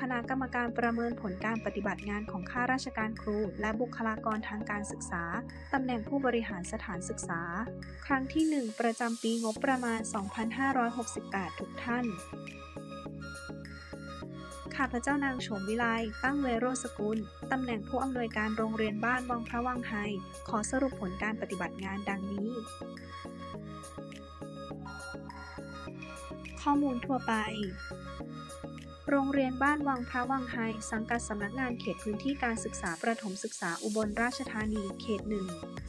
คณะกรรมการประเมินผลการปฏิบัติงานของข้าราชการครู และบุคลากรทางการศึกษา ตำแหน่งผู้บริหารสถานศึกษา ครั้งที่ 1 ประจำปีงบประมาณ 2568 ทุกท่านข้าพเจ้านางโฉมวิไล ตั้งเวโรสกุล ตำแหน่งผู้อำนวยการโรงเรียนบ้านวังพระวังไฮ ขอสรุปผลการปฏิบัติงานดังนี้ ข้อมูลทั่วไป โรงเรียนบ้านวังพระวังไฮสังกัดสำนักงานเขตพื้นที่การศึกษาประถมศึกษาอุบลราชธานีเขตหนึ่ง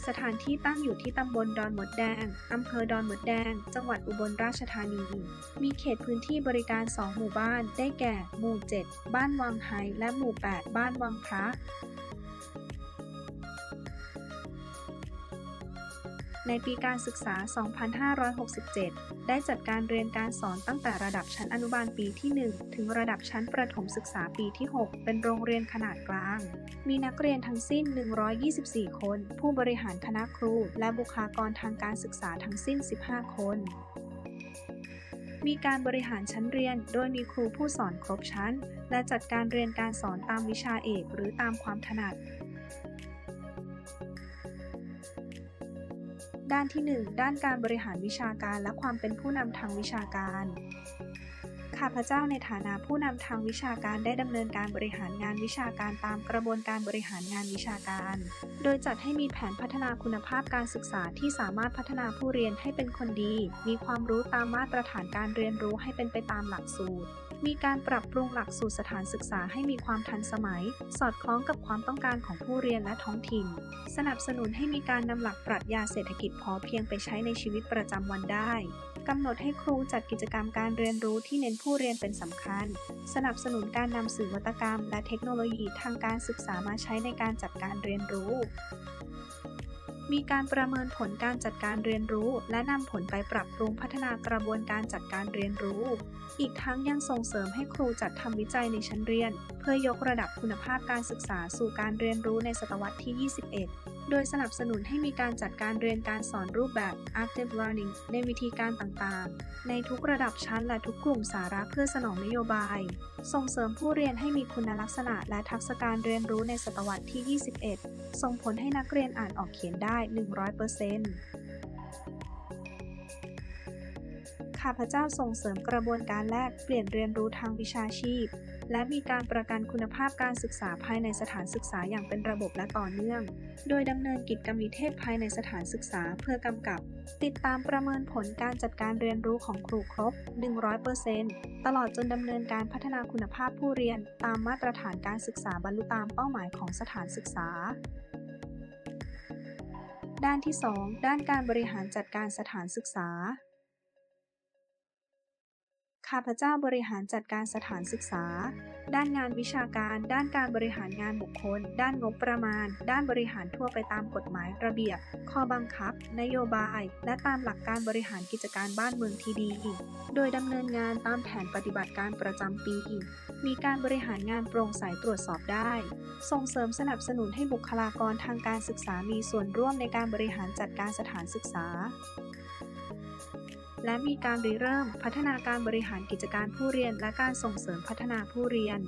สถานที่ตั้งอยู่ที่ตำบลดอนมดแดงอำเภอดอนมดแดง จังหวัดอุบลราชธานี มีเขตพื้นที่บริการ 2 หมู่บ้าน ได้แก่ หมู่ 7 บ้านวังไฮและหมู่ 8 บ้านวังพระ ในปีการศึกษา 2567 ได้จัดการเรียนการสอนตั้งแต่ระดับชั้นอนุบาลปีที่ 1 ถึงระดับชั้นประถมศึกษาปีที่ 6 เป็นโรงเรียนขนาดกลาง มีนักเรียนทั้งสิ้น 124 คน ผู้บริหารคณะครู และบุคลากรทางการศึกษาทั้งสิ้น 15 คนมีการบริหารชั้นเรียน โดยมีครูผู้สอนครบชั้น และจัดการเรียนการสอนตามวิชาเอกหรือตามความถนัด ด้านที่ 1 ด้านการบริหารวิชาการและความเป็นผู้นำทางวิชาการ ข้าพเจ้าในฐานะผู้นำทางวิชาการได้ดำเนินการบริหารงานวิชาการตามกระบวนการบริหารงานวิชาการ โดยจัดให้มีแผนพัฒนาคุณภาพการศึกษาที่สามารถพัฒนาผู้เรียนให้เป็นคนดี มีความรู้ตามมาตรฐานการเรียนรู้ให้เป็นไปตามหลักสูตร มีการปรับปรุงหลักสูตรสถานศึกษาให้มีความทันสมัย สอดคล้องกับความต้องการของผู้เรียนและท้องถิ่น สนับสนุนให้มีการนำหลักปรัชญาเศรษฐกิจพอเพียงไปใช้ในชีวิตประจำวันได้กำหนดให้ครูจัดกิจกรรมการเรียนรู้ที่เน้นผู้เรียนเป็นสำคัญ สนับสนุนการนำสื่อวัตกรรม และเทคโนโลยีทางการศึกษามาใช้ในการจัดการเรียนรู้ มีการประเมินผลการจัดการเรียนรู้ และนำผลไปปรับปรุงพัฒนากระบวนการจัดการเรียนรู้ อีกทั้งยังส่งเสริมให้ครูจัดทำวิจัยในชั้นเรียน เพื่อยกระดับคุณภาพการศึกษาสู่การเรียนรู้ในศตวรรษที่ 21 โดยสนับสนุนให้มีการจัดการเรียนการสอนรูปแบบ active learning ในวิธีการต่างๆ ในทุกระดับชั้นและทุกกลุ่มสาระเพื่อสนองนโยบาย ส่งเสริมผู้เรียนให้มีคุณลักษณะและทักษะการเรียนรู้ในศตวรรษที่ 21 ส่งผลให้นักเรียนอ่านออกเขียนได้ 100%ข้าพเจ้าส่งเสริมกระบวนการแลกเปลี่ยนเรียนรู้ทางวิชาชีพ และมีการประกันคุณภาพการศึกษาภายในสถานศึกษาอย่างเป็นระบบและต่อเนื่อง โดยดำเนินกิจกรรมวิเทศภายในสถานศึกษาเพื่อกำกับ ติดตามประเมินผลการจัดการเรียนรู้ของครูครบ 100%ตลอดจนดำเนินการพัฒนาคุณภาพผู้เรียน ตามมาตรฐานการศึกษาบรรลุตามเป้าหมายของสถานศึกษาด้านที่ 2 ด้านการบริหารจัดการสถานศึกษา ข้าพเจ้าบริหารจัดการสถานศึกษา ด้านงานวิชาการ ด้านการบริหารงานบุคคล ด้านงบประมาณ ด้านบริหารทั่วไปตามกฎหมายระเบียบ ข้อบังคับ นโยบาย และตามหลักการบริหารกิจการบ้านเมืองที่ดี โดยดำเนินงานตามแผนปฏิบัติการประจำปี มีการบริหารงานโปร่งใสตรวจสอบได้ ส่งเสริมสนับสนุนให้บุคลากรทางการศึกษามีส่วนร่วมในการบริหารจัดการสถานศึกษา และมีการริเริ่มพัฒนาการบริหารกิจการผู้เรียน และการส่งเสริมพัฒนาผู้เรียน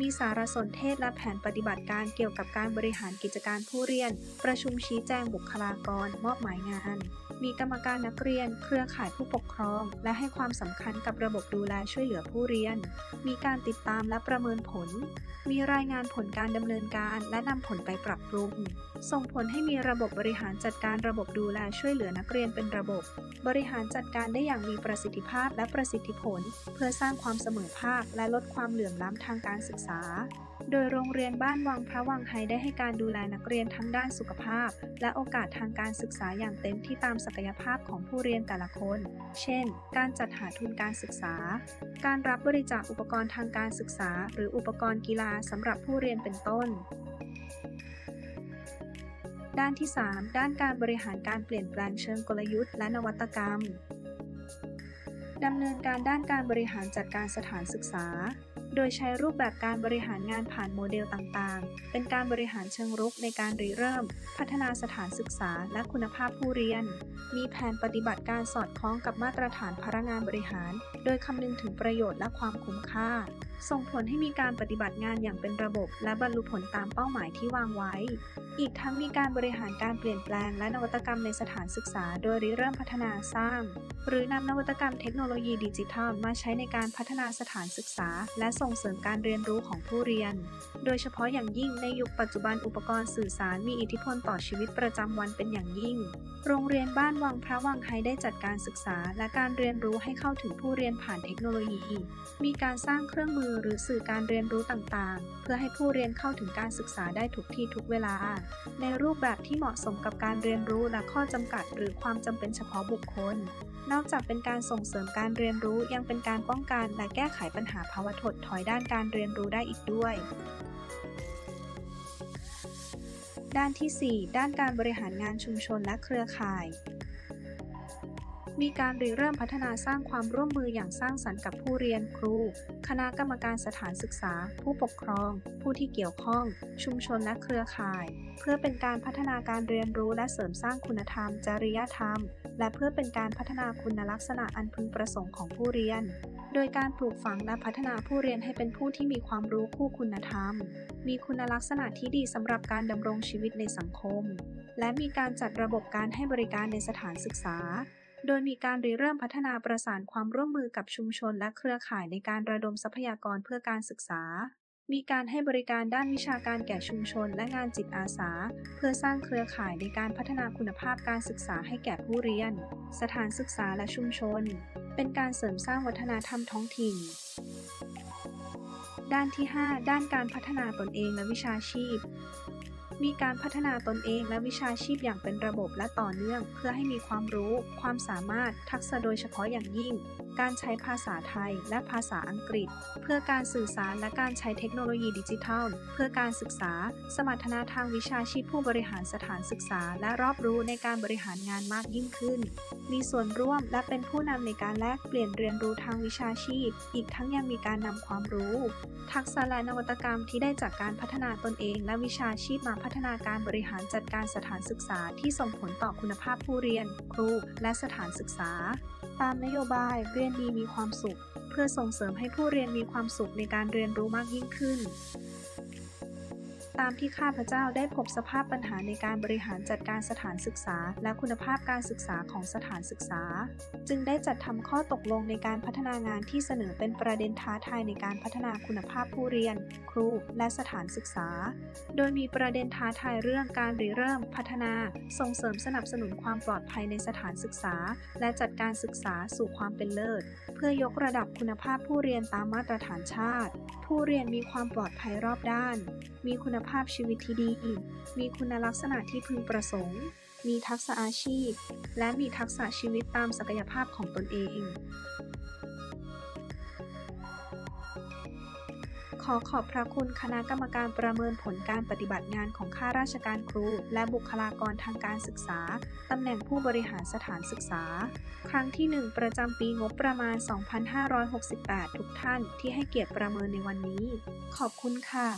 มีสารสนเทศและแผนปฏิบัติการเกี่ยวกับการบริหารกิจการผู้เรียน ประชุมชี้แจงบุคลากร มอบหมายงาน มีกรรมการนักเรียน เครือข่ายผู้ปกครอง และให้ความสำคัญกับระบบดูแลช่วยเหลือผู้เรียน มีการติดตามและประเมินผล มีรายงานผลการดำเนินการ และนำผลไปปรับปรุง ส่งผลให้มีระบบบริหารจัดการระบบดูแลช่วยเหลือนักเรียนเป็นระบบ บริหารจัดการได้อย่างมีประสิทธิภาพและประสิทธิผล เพื่อสร้างความเสมอภาคและลดความเหลื่อมล้ำทางการศึกษา โดยโรงเรียนบ้านวังพระวังไฮได้ให้การดูแลนักเรียนทั้งด้านสุขภาพ และโอกาสทางการศึกษาอย่างเต็มที่ตามศักยภาพของผู้เรียนแต่ละคน เช่น การจัดหาทุนการศึกษา การรับบริจาคอุปกรณ์ทางการศึกษา หรืออุปกรณ์กีฬาสำหรับผู้เรียนเป็นต้นด้านที่ 3 ด้านการบริหารการเปลี่ยนแปลงเชิงกลยุทธ์และนวัตกรรม ดำเนินการด้านการบริหารจัดการสถานศึกษา โดยใช้รูปแบบการบริหารงานผ่านโมเดลต่างๆ เป็นการบริหารเชิงรุกในการริเริ่ม พัฒนาสถานศึกษาและคุณภาพผู้เรียน มีแผนปฏิบัติการสอดคล้องกับมาตรฐานพนักงานบริหาร โดยคำนึงถึงประโยชน์และความคุ้มค่า ส่งผลให้มีการปฏิบัติงานอย่างเป็นระบบ และบรรลุผลตามเป้าหมายที่วางไว้ อีกทั้งมีการบริหารการเปลี่ยนแปลงและนวัตกรรมในสถานศึกษา โดยริเริ่มพัฒนาสร้าง หรือนำนวัตกรรมเทคโนโลยีดิจิทัล มาใช้ในการพัฒนาสถานศึกษา และส่งเสริมการเรียนรู้ของผู้เรียน โดยเฉพาะอย่างยิ่งในยุคปัจจุบันอุปกรณ์สื่อสารมีอิทธิพลต่อชีวิตประจำวันเป็นอย่างยิ่ง โรงเรียนบ้านวังพระวังไฮได้จัดการศึกษา และการเรียนรู้ให้เข้าถึงผู้เรียนผ่านเทคโนโลยี มีการสร้างเครื่องมือหรือสื่อการเรียนรู้ต่างๆ เพื่อให้ผู้เรียนเข้าถึงการศึกษาได้ทุกที่ทุกเวลา ในรูปแบบที่เหมาะสมกับการเรียนรู้และข้อจำกัด หรือความจำเป็นเฉพาะบุคคล นอกจากเป็นการส่งเสริมการเรียนรู้ยังเป็นการป้องกันและแก้ไขปัญหาภาวะถดถอยด้านการเรียนรู้ได้อีกด้วยด้านที่ 4 ด้านการบริหารงานชุมชนและเครือข่าย มีการริเริ่มพัฒนาสร้างความร่วมมืออย่างสร้างสรรค์กับผู้เรียนครู คณะกรรมการสถานศึกษา ผู้ปกครอง ผู้ที่เกี่ยวข้อง ชุมชนและเครือข่าย เพื่อเป็นการพัฒนาการเรียนรู้และเสริมสร้างคุณธรรม จริยธรรม และเพื่อเป็นการพัฒนาคุณลักษณะอันพึงประสงค์ของผู้เรียน โดยการปลูกฝังและพัฒนาผู้เรียนให้เป็นผู้ที่มีความรู้คู่คุณธรรม มีคุณลักษณะที่ดีสำหรับการดำรงชีวิตในสังคม และมีการจัดระบบการให้บริการในสถานศึกษา โดยมีการริเริ่มพัฒนาประสานความร่วมมือกับชุมชนและเครือข่ายในการระดมทรัพยากรเพื่อการศึกษา มีการให้บริการด้านวิชาการแก่ชุมชนและงานจิตอาสา เพื่อสร้างเครือข่ายในการพัฒนาคุณภาพการศึกษาให้แก่ผู้เรียน สถานศึกษาและชุมชน เป็นการเสริมสร้างวัฒนธรรมท้องถิ่นด้านที่ 5 ด้านการพัฒนาตนเองและวิชาชีพ มีการพัฒนาตนเองและวิชาชีพอย่างเป็นระบบและต่อเนื่อง เพื่อให้มีความรู้ ความสามารถ ทักษะโดยเฉพาะอย่างยิ่ง การใช้ภาษาไทยและภาษาอังกฤษ เพื่อการสื่อสารและการใช้เทคโนโลยีดิจิทัล เพื่อการศึกษา สมรรถนะทางวิชาชีพผู้บริหารสถานศึกษา และรอบรู้ในการบริหารงานมากยิ่งขึ้น มีส่วนร่วมและเป็นผู้นำในการแลกเปลี่ยนเรียนรู้ทางวิชาชีพ อีกทั้งยังมีการนำความรู้ ทักษะและนวัตกรรมที่ได้จากการพัฒนาตนเอง และวิชาชีพมาพัฒนาการบริหารจัดการสถานศึกษาที่ส่งผลต่อคุณภาพผู้เรียน ครู และสถานศึกษา ตามนโยบายเรียนดีมีความสุข เพื่อส่งเสริมให้ผู้เรียนมีความสุขในการเรียนรู้มากยิ่งขึ้น ตามที่ข้าพเจ้าได้พบสภาพปัญหาในการบริหารจัดการสถานศึกษา และคุณภาพการศึกษาของสถานศึกษา จึงได้จัดทำข้อตกลงในการพัฒนางานที่เสนอเป็นประเด็นท้าทายในการพัฒนาคุณภาพผู้เรียน ครู และสถานศึกษา โดยมีประเด็นท้าทายเรื่องการริเริ่ม พัฒนา ส่งเสริมสนับสนุนความปลอดภัยในสถานศึกษา และจัดการศึกษาสู่ความเป็นเลิศ เพื่อยกระดับคุณภาพผู้เรียนตามมาตรฐานชาติ ผู้เรียนมีความปลอดภัยรอบด้าน มีคุณภาพชีวิตที่ดี มีคุณลักษณะที่พึงประสงค์ มีทักษะอาชีพ และมีทักษะชีวิตตามศักยภาพของตนเอง ขอขอบพระคุณคณะกรรมการประเมินผลการปฏิบัติงานของข้าราชการครู และบุคลากรทางการศึกษา ตำแหน่งผู้บริหารสถานศึกษา ครั้งที่ 1 ประจำปีงบประมาณ 2568 ทุกท่านที่ให้เกียรติประเมินในวันนี้ ขอบคุณค่ะ